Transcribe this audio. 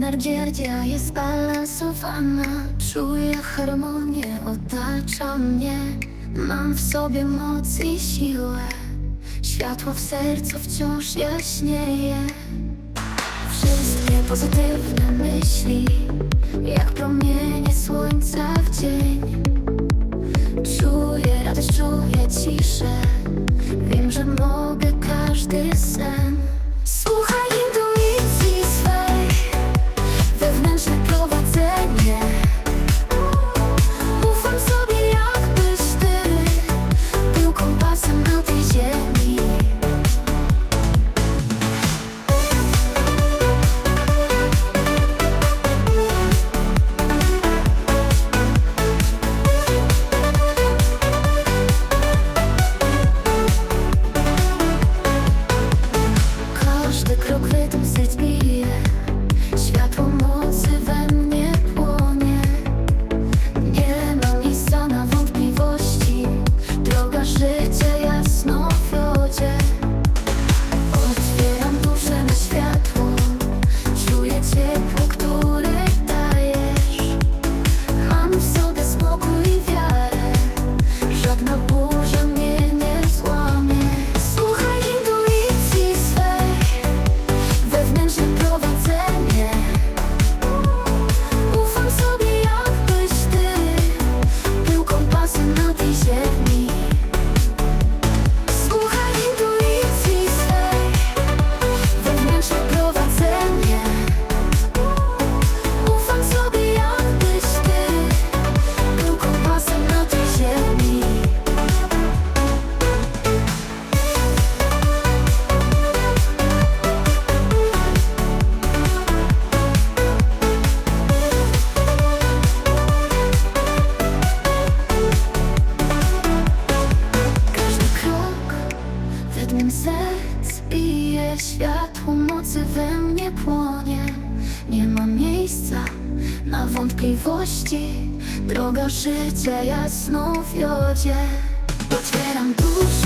Energia jest balansowana Czuję harmonię, otacza mnie. Mam w sobie moc i siłę. Światło w sercu wciąż jaśnieje. Wszystkie pozytywne myśli Jak promienie słońca w dzień. Czuję radość, czuję ciszę. światło mocy we mnie płonie. Nie ma miejsca na wątpliwości. Droga życia jasno wiodzie Otwieram duszę.